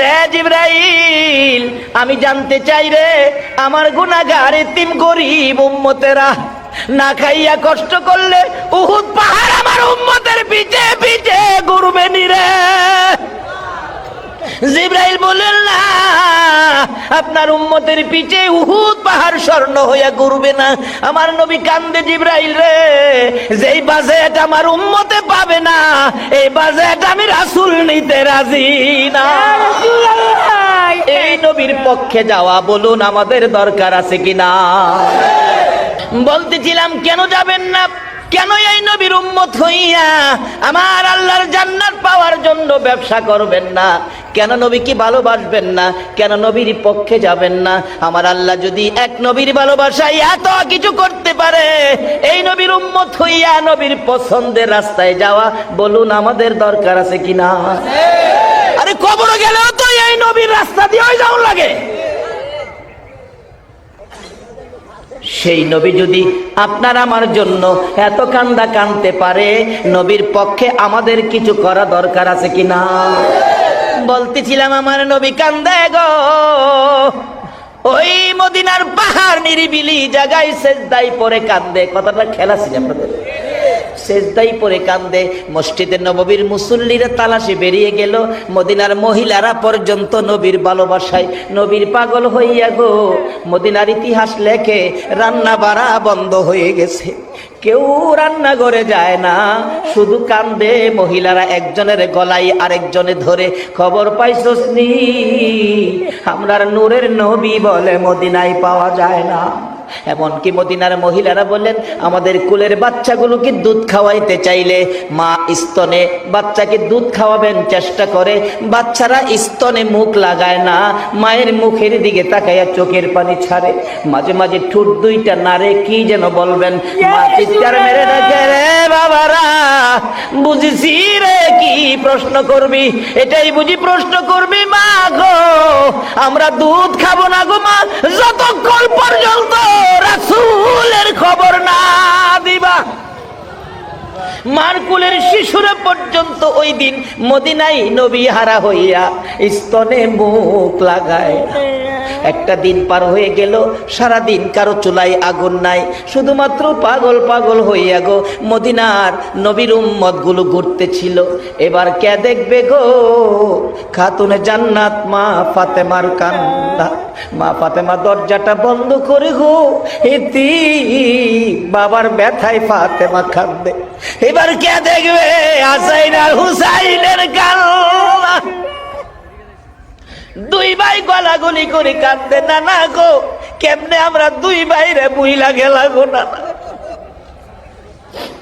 রে জিব্রাইল, আমি জানতে চাই রে, আমার গুণাগার তিম গরিব উম্মতেরা না খাইয়া কষ্ট করলে উহুদ পাহাড় আমার উম্মতের পিছে পিছে ঘুরবে নি রে। জিব্রাইল বলেন না আপনার উম্মতের পিছে উহুদ পাহাড় স্বর্ণ হইয়া ঘুরবে না। আমার নবী কান্দে জিব্রাইল রে যেই বাজেট আমার উম্মতে পাবে না এই বাজেট আমি রাসূল নিতে রাজি না। এই নবীর পক্ষে যাওয়া বলুন আমাদের দরকার আছে কিনা বলতেছিলাম কেন যাবেন না? কেন এই নবীর উম্মত হইয়া আমার আল্লাহর জান্নাত পাওয়ার জন্য ব্যবসা করবেন না? কেন নবী কি ভালোবাসবেন না? কেন নবীর পক্ষে যাবেন না? আমার আল্লাহ যদি এক নবীর ভালোবাসায় এত কিছু করতে পারে, এই নবীর উম্মত হইয়া নবীর পছন্দের রাস্তায় যাওয়া, বলুন আমাদের দরকার আছে কিনা? আরে কবর গেলেও তো এই নবীর রাস্তা দিয়ে যাও লাগে। সেই নবী যদি আপনার আমার জন্য এত কান্দা কানতে পারে, নবীর পক্ষে আমাদের কিছু করা দরকার আছে কি না বলতেছিলাম, আমার নবী কান্দে গো। ওই মদিনার পাহাড় নিরিবিলি জায়গায় শেষদাই পরে কান্দে। কথাটা খেলা ছিল আপনাদের। শেষদাই পরে কান্দে। মসজিদে নববীর মুসল্লিরা তালাশে বেরিয়ে গেল। মদিনার মহিলারা পর্যন্ত নবীর ভালোবাসায়। নবীর পাগল হইয়া গো, মদিনার ইতিহাস লেখে, রান্না বাড়া বন্ধ হয়ে গেছে। কেউ রান্না করে যায় না, শুধু কান্দে। মহিলারা একজনের গলায় আরেকজনে ধরে, খবর পাইছস নি? আমরার নূরের নবী বলে মদিনায় পাওয়া যায় না। এমনকি মদিনার মহিলারা বললেন আমাদের কুলের বাচ্চাগুলোকে দুধ খাওয়াইতে চাইলে? মা স্তনে বাচ্চাকে দুধ খাওয়াবেন চেষ্টা করে। বাচ্চারা স্তনে মুখ লাগায় না মায়ের মুখের দিকে তাকাইয়া চোখের পানি ছাড়ে। মাঝে মাঝে ঠুট দুইটা নারে কি যেন বলবেন? মা চিৎকার মেরে ডাকে রে বাবারা বুঝিছি রে কি প্রশ্ন করবি? এটাই বুঝি প্রশ্ন করবি মা গো। আমরা দুধ খাব না গো মা যতক্ষণ পর্যন্ত রাসূলের খবর না দিবা। মারকুলের শিশুরা পর্যন্ত ওই দিন মদিনাই নবী হারা হইয়া স্তনে মুখ লাগায়। একটা দিন পার হয়ে গেল সারা দিন কারও চুলাই আগুন নাই। শুধুমাত্র পাগল পাগল হইয়া গো, মদিনার নবীর উম্মতগুলো ঘুরতেছিল। এবার কে দেখবে গো? খাতুনে জান্নাত, মা ফাতেমার কান্দা। মা ফাতেমা দরজাটা বন্ধ করে গো। এতি বাবার ব্যথায় ফাতেমা কান্দে এবার কে দেখবে? হাসাইন আর হুসাইনের কান্না। দুই ভাই গলাগলি করে কাঁদতে না না গো, কেমনে আমরা দুই ভাইরে বুইলা গেলা গো? না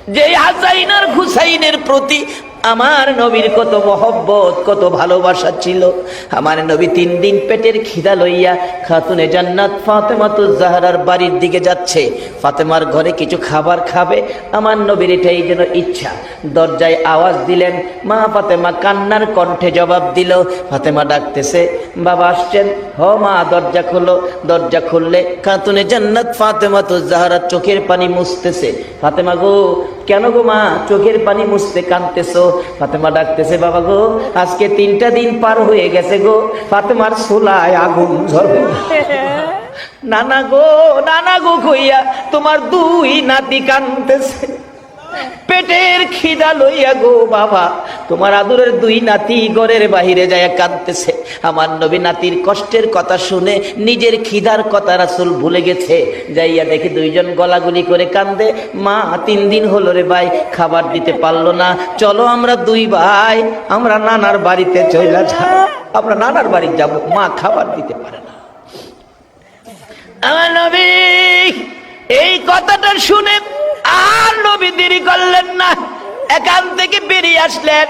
যে হাসাইন আর হুসাইনের প্রতি আমার নবীর কত মহব্বত, কত ভালোবাসা ছিল। আমার নবী তিন দিন পেটের খিদা লইয়া খাতুনে জান্নাত ফাতেমা তো জাহারার বাড়ির দিকে যাচ্ছে। ফাতেমার ঘরে কিছু খাবার খাবে, আমার নবীর এটাই যেন ইচ্ছা। দরজায় আওয়াজ দিলেন, মা ফাতেমা কান্নার কণ্ঠে জবাব দিল। ফাতেমা ডাকতেছে, বাবা আসছেন। হ মা, দরজা খোলো। দরজা খুললে খাতুনে জান্নাত ফাতেমা তো জাহারার চোখের পানি মুছতেছে। ফাতেমা গো কেন গো মা? চোখের পানি মুছতে কাঁদতেছো? ফাতেমা ডাকতেছে বাবা গো আজকে তিনটা দিন পার হয়ে গেছে গো। ফাতেমার সোলায় আগুন ঝরবে নানা গো নানা গো কইয়া তোমার দুই নাতি কানতেছে পেটের খিদা লইয়া গো বাবা, তোমার আদরের দুই নাতি ঘরের বাহিরে যায় কাঁদতেছে। আমার নবী নাতির কষ্টের কথা শুনে নিজের খিদার কথা রাসুল ভুলে গেছে। যাইয়া দেখে দুইজন গলাগুলি করে কান্দে, মা, তিন দিন হলো রে ভাই, খাবার দিতে পারল না। চলো আমরা দুই ভাই, আমরা নানার বাড়িতে চলে যাব আমরা নানার বাড়ি যাব, মা খাবার দিতে পারে না। আমার নবী, এই কথাটা শুনে আর নবী দেরি করলেন না। এখান থেকে বেরিয়ে আসলেন।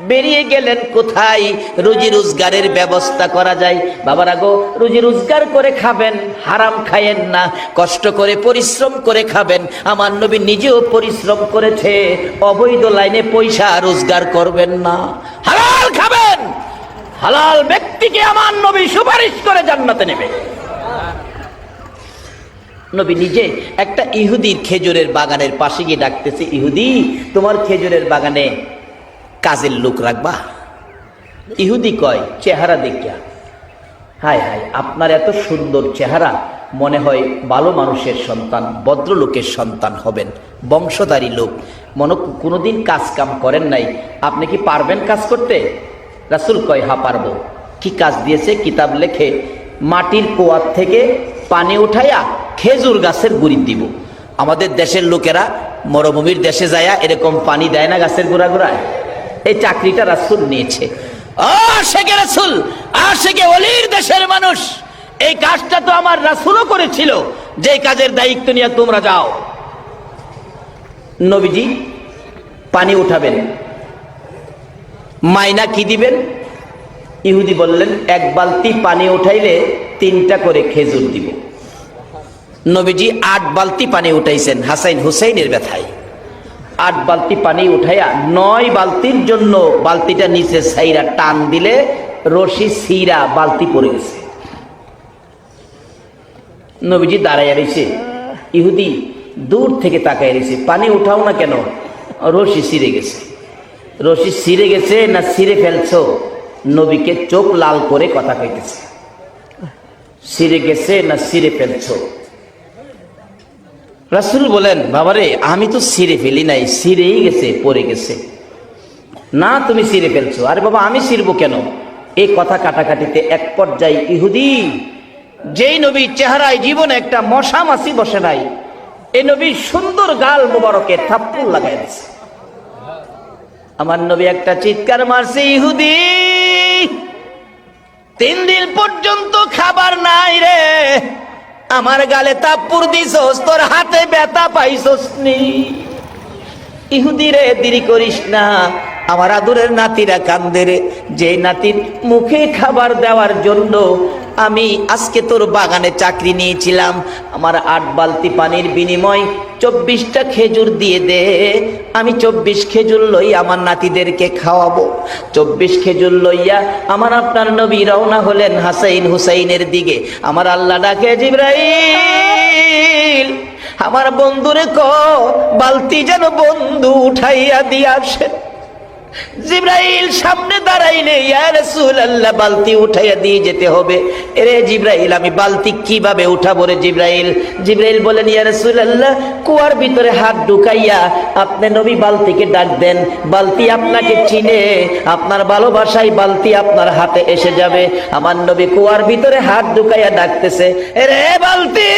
বেরিয়ে গেলেন কোথায়? রুজি রোজগারের ব্যবস্থা করা যায়। বাবারা গো, রুজি রোজগার করে খাবেন, হারাম খায়েন না। কষ্ট করে, পরিশ্রম করে খাবেন। আমার নবী নিজেও পরিশ্রম করেছে। অবৈধ লাইনে পয়সা রোজগার করবেন না। হালাল খাবেন। হালাল ব্যক্তিকে আমার নবী সুপারিশ করে জান্নাতে নেবে। নবী নিজে একটা ইহুদির খেজুরের বাগানের পাশে গিয়ে ডাকতেছে, ইহুদি, তোমার খেজুরের বাগানে কাজের লোক রাখবা? ইহুদি কয়, চেহারা দেখিয়া। হায় হায়, আপনার এত সুন্দর চেহারা, মনে হয় ভালো মানুষের সন্তান, ভদ্রলোকের সন্তান হবেন, বংশধারী লোক। মনে কোনোদিন কাজ কাম করেন নাই। আপনি কি পারবেন কাজ করতে? রাসুল কয় হা পারব। কি কাজ দিয়েছে? কিতাব লেখে, মাটির কোয়ার থেকে পানি উঠাইয়া খেজুর গাছের গুড়ি দিব। আমাদের দেশের লোকেরা মরুভূমির দেশে যায়া এরকম পানি দেয় না গাছের গোড়া গোড়ায়। এই চাকরিটা রাসুল নিয়েছে। আশেকে রাসুল আশেকে অলির দেশের মানুষ। এই কাজটা তো আমার রাসুলও করেছিল। যে কাজের দায়িত্ব নিয়ে তোমরা যাও। নবীজি পানি উঠাবেন। মাইনা কি দিবেন? ইহুদি বললেন, এক বালতি পানি উঠাইলে তিনটা করে খেজুর দিব। নবীজি আট বালতি পানি উঠাইছেন, হাসাইন হুসাইনের ব্যথায়। আট বালতি পানি উঠাইয়া নয় বালতির জন্য বালতিটা নিচে সাইরা টান দিলে রশি সিরা বালতি পড়ে গেছে। নবীজি দাঁড়াইয়া রয়েছে ইহুদি দূর থেকে তাকাই রয়েছে পানি উঠাও না কেন? রশি সিরে গেছে। রশি সিরে গেছে না সিরে ফেলছো? নবীকে চোখ লাল করে কথা কইতেছে। সিরে গেছে না সিরে ফেলছো? রাসুল বলেন, বাবারে, আমি তো সিরে ফেলি নাই সিরেই গেছে, পড়ে গেছে। না, তুমি সিরে ফেলছো। আরে বাবা, আমি সিরবো কেন? এই কথা কাটাকাটিতে এক পর্যায়ে ইহুদি, যেই নবী চেহারায় জীবনে একটা মশা মাসি বসে নাই এই নবী সুন্দর গাল মোবারকে থাপ্পুর লাগাই দিছে। আমার নবী একটা চিৎকার মারছে, ইহুদি, তিন দিন পর্যন্ত খাবার নাই রে। আমার গালে তাপ্পুর দিছস, তোর হাতে ব্যথা পাইছস নি। ইহুদিরে দেরি করিস না। আমার আদুরের নাতিরা কান্দে রে। যে নাতির মুখে খাবার দেওয়ার জন্য আমি আজকে তোর বাগানে চাকরি নিয়েছিলাম। আমার আট বালতি পানির বিনিময় চব্বিশটা খেজুর দিয়ে দে। আমি চব্বিশ খেজুর লই আমার নাতিদেরকে খাওয়াবো। চব্বিশ খেজুর লইয়া আমার আপনার নবী রওনা হলেন হাসাইন হুসাইনের দিকে। আমার আল্লাহ ডাকে, জিব্রাইল, আমার বন্ধুরে ক, বালতি যেন বন্ধু উঠাইয়া দিয়ে আসে। জিব্রাইল সামনে দাঁড়াইলে রাসূলুল্লাহ, বালতি উঠাইয়া দিয়ে যেতে হবে। এরে জিব্রাইল, আমি বালতি কীভাবে উঠাবো রে জিব্রাইল? জিব্রাইল বলেন ইয়া রাসূলুল্লাহ, কুয়ার ভিতরে হাত ঢুকাইয়া আপনি নবী বালতিকে ডাক দেন। বালতি আপনাকে চিনে, আপনার ভালোবাসায় বালতি আপনার হাতে এসে যাবে। আমার নবী কুয়ার ভিতরে হাত ঢুকাইয়া ডাকতেছে, এরে বালতি,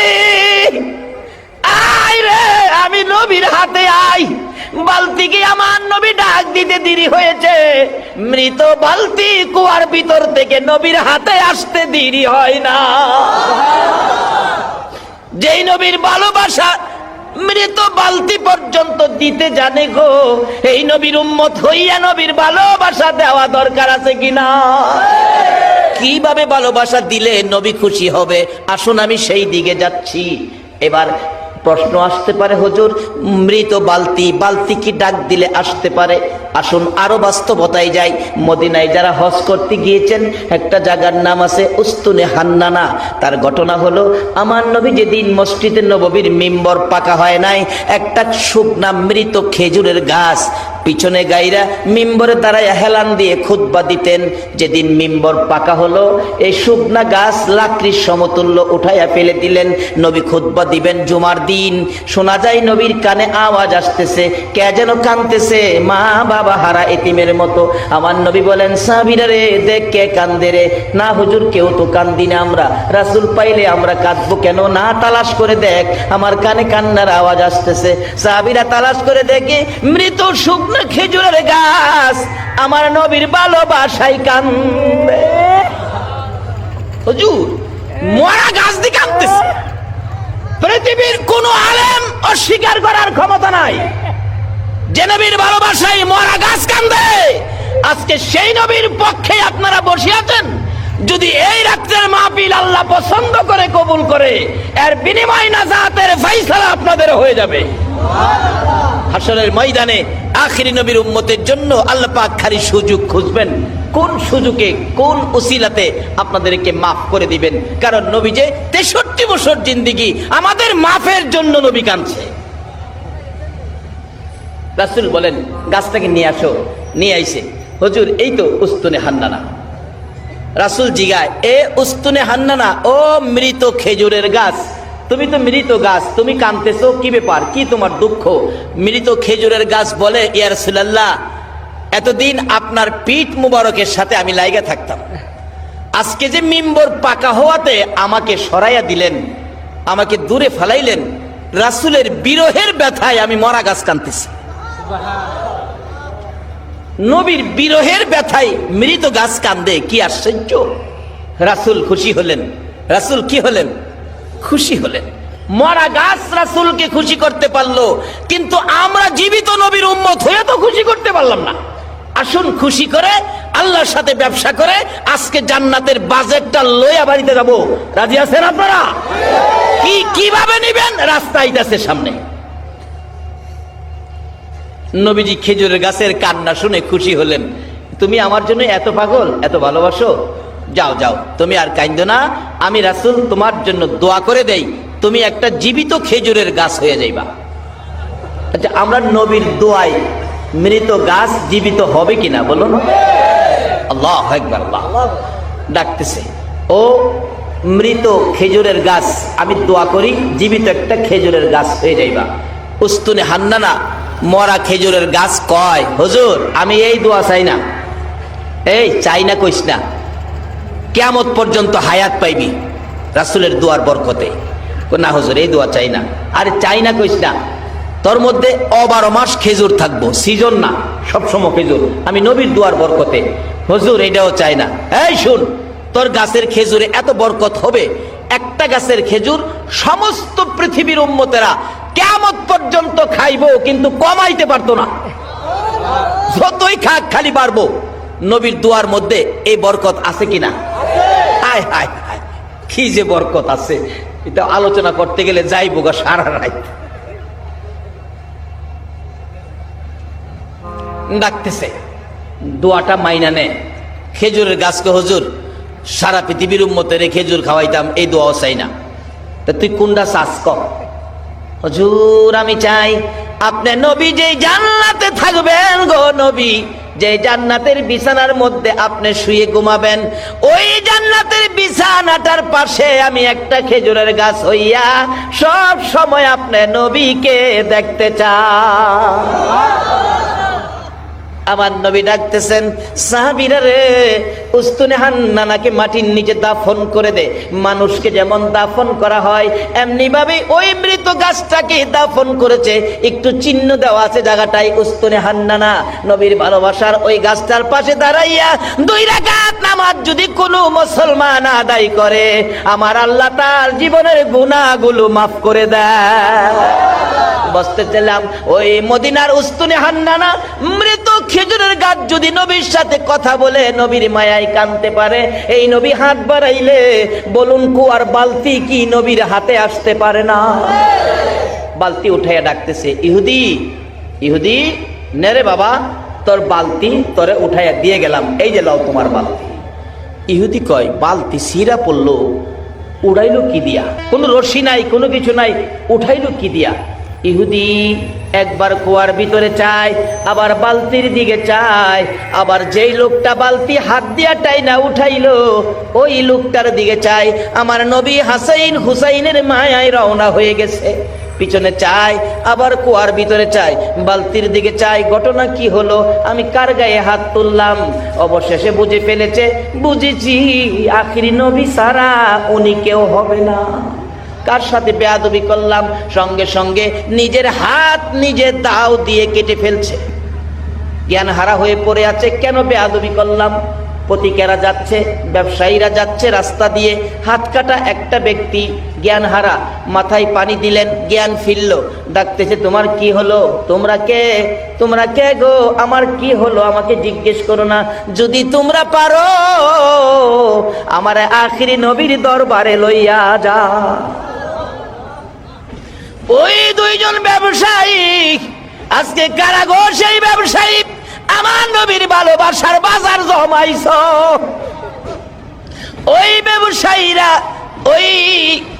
আয় রে, আমি নবীর হাতে আই বালতিকে আমার নবী ডাক দিতে দেরি হয়েছে। মৃত বালতি কুয়ার ভিতর থেকে নবীর হাতে আসতে দেরি হয় না। যেই নবীর ভালোবাসা মৃত বালতি পর্যন্ত দিতে জানে গো, এই নবীর উম্মত হইয়া নবীর ভালোবাসা দেওয়া দরকার আছে কিনা কীভাবে ভালোবাসা দিলে নবী খুশি হবে? আসুন আমি সেই দিকে যাচ্ছি। এবার প্রশ্ন আসতে পারে, হজুর, মৃত বালতি বালতি কি ডাক দিলে আসতে পারে? আসুন, আরও বাস্তবতায় যাই। মদিনায় যারা হজ করতে গিয়েছেন, একটা জায়গার নাম আছে উস্তুনে হান্নানা। তার ঘটনা হলো, আমার নবী যেদিন মসজিদে নববীর মিম্বর পাকা হয় নাই, একটা শুকনা মৃত খেজুরের গাছ পিছনে গাইরা মিম্বরে দাঁড়ায় হেলান দিয়ে খুতবা দিতেন। যেদিন মিম্বর পাকা হলো, এই শুকনা গাছ লাকড়ির সমতুল্য উঠাইয়া ফেলে দিলেন। নবী খুতবা দিবেন জুমার দিন। শোনা যায় নবীর কানে আওয়াজ আসতেছে, কে যেন কানতেছে, মা বাবা হারা এতিমের মতো। আমার নবী বলেন সাবিরা রে, দেখ কে কান্দে রে। না হুজুর, কেউ তো কান্দি না আমরা। রাসুল পাইলে আমরা কাঁদবো কেন? না, তালাশ করে দেখ। আমার কানে কান্নার আওয়াজ আসতেছে। সাবিরা তালাশ করে দেখে, মৃত শুকনো খেজুরের গাছ। আমার নবীর ভালোবাসাই কান্দে। মরা গাছ পৃথিবীর কোন আলেম অস্বীকার করার ক্ষমতা নাই। যে নবীর ভালোবাসায় মরা গাছ কান্দে, আজকে সেই নবীর পক্ষে আপনারা বসে আছেন। যদি এই রাত্রের মাহফিল আল্লাহ পছন্দ করে, কবুল করে, এর বিনিময় নাজাতের ফাইসালা আপনাদের হয়ে যাবে। হাসরের ময়দানে আখিরি নবীর উম্মতের জন্য আল্লাহ পাক খালি সুযোগ খুঁজবেন। কোন সুযোগে, কোন উসিলাতে আপনাদেরকে মাফ করে দিবেন? কারণ নবী যে তেষট্টি বছর জিন্দিগি আমাদের মাফের জন্য নবী কাঁদছে। রাসুল বলেন, গাছটাকে নিয়ে আসো, নিয়ে আইসে। হজুর, এই তো উস্তুনে হান্নানা। রাসুল জিগায়, এ উস্তুনে হান্নানা, ও মৃত খেজুরের গাছ। তুমি তো মৃত গাছ, তুমি কানতেছো কি ব্যাপার? কি তোমার দুঃখ? মৃত খেজুরের গাছ বলে ইয়ার সুলাল্লাহ এতদিন আপনার পিঠ মুবারকের সাথে আমি লাইগা থাকতাম। আজকে যে মিম্বর পাকা হওয়াতে আমাকে সরাইয়া দিলেন, আমাকে দূরে ফেলাইলেন, রাসুলের বিরহের ব্যথায় আমি মরা গাছ কানতেছি নবীর বিরহের ব্যথায় মৃত গাছ কান্দে, কি আশ্চর্য! রাসুল খুশি হলেন। রাসুল কি হলেন? খুশি হলেন। মরা গাছ রাসুলকে খুশি করতে পারল, কিন্তু আমরা জীবিত নবীর উম্মত হয়ে তো খুশি করতে পারলাম না। আসুন খুশি করে আল্লাহর সাথে ব্যবসা করে আজকে জান্নাতের বাজেটটা লইয়া বাড়িতে যাব। রাজি আছেন আপনারা? কি, কীভাবে নিবেন? রাস্তা আইতাছে সামনে। নবীজি খেজুরের গাছের কান্না শুনে খুশি হলেন। তুমি আমার জন্য এত পাগল, এত ভালোবাসো। যাও যাও। তুমি আর কাইন্দ না। আমি রাসুল, তোমার জন্য দোয়া করে দেই। তুমি একটা জীবিত খেজুরের গাছ হয়ে যাইবা। আচ্ছা আমরা নবীর দোয়াই মৃত গাছ জীবিত হবে কিনা বলো ডাকতেছে, ও মৃত খেজুরের গাছ, আমি দোয়া করি, জীবিত একটা খেজুরের গাছ হয়ে যাইবা। উস্তুনে হান্নানা, মরা খেজুরের গাছ কয়, হজুর, আমি এই দোয়া চাই না। এই, চাই না কইস না। কেমত পর্যন্ত হায়াত পাইবি। রাসুলের দুয়ার বরকতে। না হজুর, এই দোয়া চাই না। আরে চাই না কইস না। তোর মধ্যে অবারো মাস খেজুর থাকব, সিজন না, সবসময় খেজুর। আমি নবীর দুয়ার বরকতে। হজুর, এটাও চাই না। এই শুন, তোর গাছের খেজুরে এত বরকত হবে, একটা গাছের খেজুর সমস্ত পৃথিবীর উম্মতেরা কেমত পর্যন্ত খাইবো, কিন্তু কমাইতে পারতো না। যতই খাক, খালি পারব। নবীর দুয়ার মধ্যে এই বরকত আছে কিনা? হায় হায় হায় কি যে বরকত আছে। এটা আলোচনা করতে গেলে যাইবো গা সারা রাত। ডাকতেছে, দোয়াটা মাইনা নে। খেজুরের গাছকে হজুর, সারা পৃথিবীর উম্মতের খেজুর খাওয়াইতাম, এই দোয়াও চাই না। তা তুই কোনটা চাষ কর হজুর, আমি চাই, আপনি নবী যে জান্নাতে থাকবেন গো নবী যে জান্নাতের বিছানার মধ্যে আপনি শুয়ে ঘুমাবেন, ওই জান্নাতের বিছানাটার পাশে আমি একটা খেজুরের গাছ হইয়া সব সময় আপনি নবীকে দেখতে চাই আমার নবী ডাকতেছেন, সাহাবিরা রে, উস্তুনে হান্নানাকে মাটির নিচে দাফন করে দে। মানুষকে যেমন দাফন করা হয় এমনি ভাবে ওই মৃত গাছটাকে দাফন করেছে। একটু চিহ্ন দেওয়া আছে জায়গাটাই উস্তুনে হান্নানা নবীর ভালোবাসার ওই গাছটার পাশে দাঁড়াইয়া দুই রাকাত নামাজ যদি কোনো মুসলমান আদায় করে, আমার আল্লাহ তার জীবনের গুণাগুলো মাফ করে দেয়। বসতে চাইলাম, ওই মদিনার উস্তুনে হান্নানা মৃত খেজুরের গাছ যদি নবীর সাথে কথা বলে, নবীর মায়ায় কানতে পারে। এই নবী হাত বাড়াইলে, বলুন কুয়ার বালতি কি নবীর হাতে আসতে পারে না? বালতি উঠাইয়া ডাকতেছে, ইহুদি ইহুদি নেরে বাবা, তোর বালতি তোরে উঠাইয়া দিয়ে গেলাম, এই যে লাও তোমার বালতি। ইহুদি কয়, বালতি সিরা পড়ল, উড়াইলো কি দিয়া? কোনো রশি নাই, কোনো কিছু নাই, উঠাইলো কি দিয়া? ইহুদি একবার কুয়ার ভিতরে চায়, আবার বালতির দিকে চায়, আবার যেই লোকটা বালতি হাত দিয়া টাইনা উঠাইলো, ওই লোকটার দিকে চায়। আমার নবী হাসাইন হুসাইনের মায়ায় রওনা হয়ে গেছে। পিছনে চাই আবার কুয়ার ভিতরে চাই বালতির দিকে চাই ঘটনা কি হলো? আমি কার গায়ে হাত তুললাম? অবশেষে বুঝে ফেলেছে, বুঝেছি, আখিরি নবী সারা উনি কেউ হবে না। কার সাথে বেয়াদবি করলাম? সঙ্গে সঙ্গে নিজের হাত নিজে দাও দিয়ে কেটে ফেলছে। জ্ঞান হারা হয়ে পড়ে আছে, কেন বেয়াদবি করলাম? পতিকেরা যাচ্ছে, ব্যবসায়ীরা যাচ্ছে রাস্তা দিয়ে। হাত কাটা একটা ব্যক্তি জ্ঞান হারা মাথায় পানি দিলেন, জ্ঞান ফিরল। ডাকতেছে, তোমার কি হলো? তোমরা কে? তোমরা কে গো? আমার কি হলো? আমাকে জিজ্ঞেস করো না। যদি তোমরা পারো, আমার আখিরি নবীর দরবারে লইয়া যা ওই দুইজন ব্যবসায়ী, আজকে কারাগর সেই ব্যবসায়ী আমার নবীর ভালোবাসার বাজার জমাইছ। ওই ব্যবসায়ীরা ওই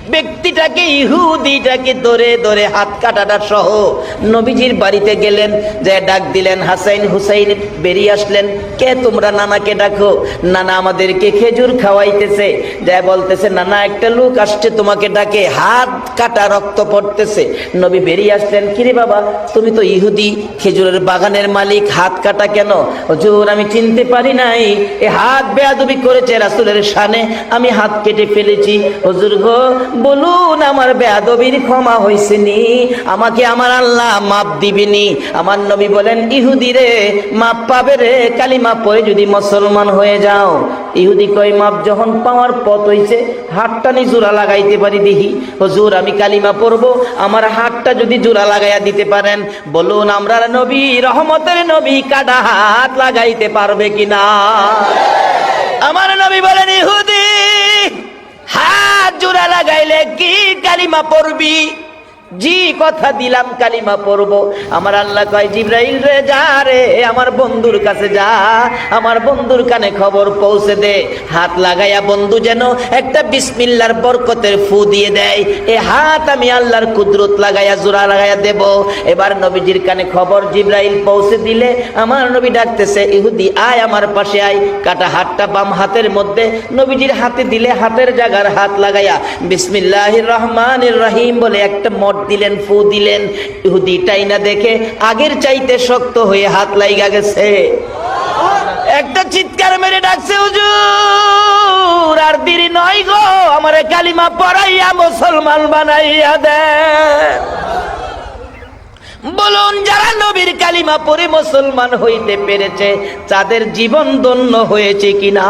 ব্যক্তিটাকে, ইহুদিটাকে ধরে ধরে হাত কাটাটা সহ নবীজির বাড়িতে গেলেন, যে ডাক দিলেন, হাসাইন হুসাইন, বেরিয়ে আসলেন। কে তোমরা? নানাকে ডাকো। নানা আমাদেরকে খেজুর খাওয়াইতেছে। যা বলতেছে, নানা, একটা লোক আসছে তোমাকে ডাকে। হাত কাটা রক্ত পড়তেছে। নবী বেরিয়ে আসলেন, কিরে বাবা, তুমি তো ইহুদি, খেজুরের বাগানের মালিক, হাত কাটা কেন? হুজুর, আমি চিনতে পারি নাই। এ হাত বেয়াদবি করেছে রাসুলের শানে। আমি হাত কেটে ফেলেছি। হজুর গো বলুন, আমার বেয়াদবির ক্ষমা হয়েছে নি? আমাকে আমার আল্লাহ মাপ দিবিনি আমার নবী বলেন, ইহুদি রে, মাপ পাবে রে, কালিমা পরে যদি মুসলমান হয়ে যাও। ইহুদি কয়, মাপ যখন পাওয়ার পথ হইছে, হাতটা নি জোড়া লাগাইতে পারি দেখি। হুজুর, আমি কালিমা পড়ব, আমার হাতটা যদি জোড়া লাগাইয়া দিতে পারেন। বলুন, আমরা নবী, রহমতের নবী কাটা হাত লাগাইতে পারবে কিনা? আমার নবী বলেন, ইহুদি জোড়া লাগাইলে কি কালিমা পড়বি? জি কথা দিলাম, কালিমা পড়ব। আমার আল্লাহ কয়, জিব্রাইল রে, যা রে, আমার বন্ধুর কাছে যা। আমার বন্ধুর কানে খবর পৌঁছে দে। হাত লাগাইয়া বন্ধু যেন একটা বিসমিল্লার বরকতের ফু দিয়ে দেয়। এ হাত আমি আল্লাহর কুদরত লাগাইয়া, জোড়া লাগাইয়া দেব। এবার নবীজির কানে খবর জিব্রাইল পৌঁছে দিলে আমার নবী ডাকতেছে, ইহুদি, আয় আমার পাশে আয়। কাটা হাতটা বাম হাতের মধ্যে নবীজির হাতে দিলে হাতের জায়গার হাত লাগাইয়া, বিসমিল্লাহির রহমানির রহিম বলে একটা মঠ দিলেন, ফু দিলেন। ইহুদি টাইনা দেখে আগের চাইতে শক্ত হয়ে হাত লাইগা গেছে। একটা চিৎকার মেরে ডাকছে, হুজুর, আর দেরি নয় গো, আমারে কালিমা পড়াইয়া মুসলমান বানাইয়া দেন। বলুন, যারা নবীর কালিমা পরে মুসলমান হইতে পেরেছে, তাদের জীবন ধন্য হয়েছে কিনা?